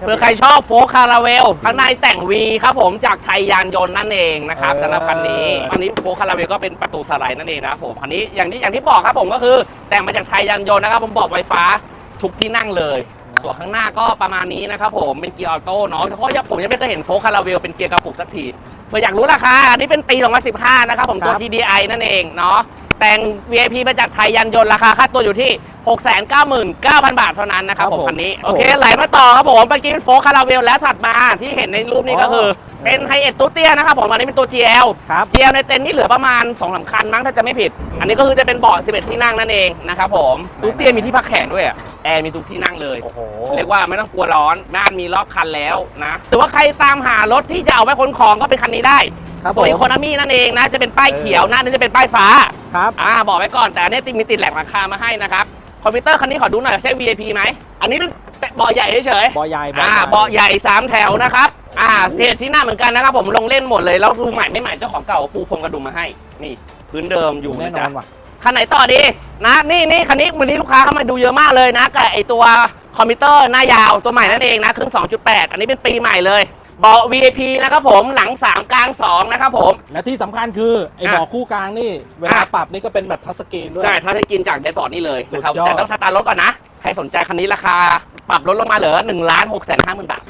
เผื่อใครชอบโฟคาราเวลข้างในแต่ง V ครับผมจากไทยยานยนต์นั่นเองนะครับเออสำหรับคันนี้อันนี้โฟคาราเวลก็เป็นประตูสไลด์นั่นเองนะครับผมอันนี้อย่างที่อย่างที่บอกครับผมก็คือ แต่งมาจากไทยยานยนต์นะครับผมบอกไฟฟ้าทุกที่นั่งเลยส่วนข้างหน้าก็ประมาณนี้นะครับผมเป็นเกียร์ออโต้เนาะเพราะว่าผมยังไม่เคยเห็นโฟคาราเวลเป็นเกียร์กระปุกสักทีเพื่ออยากรู้ราคาอันนี้เป็นปี2015 นะครับผมตัวครับ TDI นั่นเองเนาะ แต่ง VIP มาจากไทยยานยนต์ราคาค่าตัวอยู่ที่ 699,000 บาทเท่านั้นนะครับผมคันนี้โอเคไหลมาต่อครับผมเมื่อกี้เป็นโฟคาราเวลแล้วถัดมาที่เห็นในรูปนี้ก็คือเป็นไฮเอ็ดตัวเตี้ยนะครับผมอันนี้เป็นตัว GL ครับ GL ในเต็นท์นี่เหลือประมาณ2องสามคันมั้งถ้าจะไม่ผิด อันนี้ก็คือจะเป็นเบาะ11 ที่นั่งนั่นเองนะครับผมตัวเตี้ยมีที่พักแขนด้วยอะแอร์มีทุกที่นั่งเลย โอ้โห เรียกว่าไม่ต้องกลัวร้อนบ้านมีรอบคันแล้วนะหรือว่าใครตามหารถที่จะเอาไว้ขนของก็เป็นคันนี้ได้ครับผตัวมอีโคโนมี่นั่นเองนะจะเป็นป้ายเขียวหน้านี้จะเป็นป้ายฟ้า ครับอ่าบอกไว้ก่อนแต่อันนี้ติดมีติดแหลกราคามาให้นะครับคอมพิวเตอร์คันนี้ขอดูหน่อยใช่ VIP ไหมอันนี้เป็นเบาะใหญ่เฉยๆ บอใหญ่อ่าเบาะใหญ่3แถวนะครับ อ่าเศษที่หน้าเหมือนกันนะครับผมลงเล่นหมดเลย แล้วดูใหม่ไม่ใหม่เจ้าของเก่าปูพรมกระดุมมาให้ นี่ พื้นเดิมอยู่แน่นะนอจ๊ะนว่ะ คันไหนต่อดี นะนี่นี่คันนี้วันนี้ลูกค้าเข้ามาดูเยอะมากเลยนะกับไอตัวคอมพิวเตอร์หน้ายาวตัวใหม่นั่นเองนะเครื่อง2.8 อันนี้เป็นปีใหม่เลย เบาะ VIP นะครับผมหลัง 3 กลาง 2 นะครับผม และที่สำคัญคือไอ้อะ เบาะคู่กลางนี่ เวลาอะปรับนี่ก็เป็นแบบทัชสกรีนด้วย ใช่ถ้าจะกินจากเดสบอร์ดนี่เลยนะครับสุดยอด แต่ต้องสตาร์ทรถก่อนนะ ใครสนใจคันนี้ราคา ปรับลดลงมาเหลือ1ล้าน6แสนห้าหมื่นบาท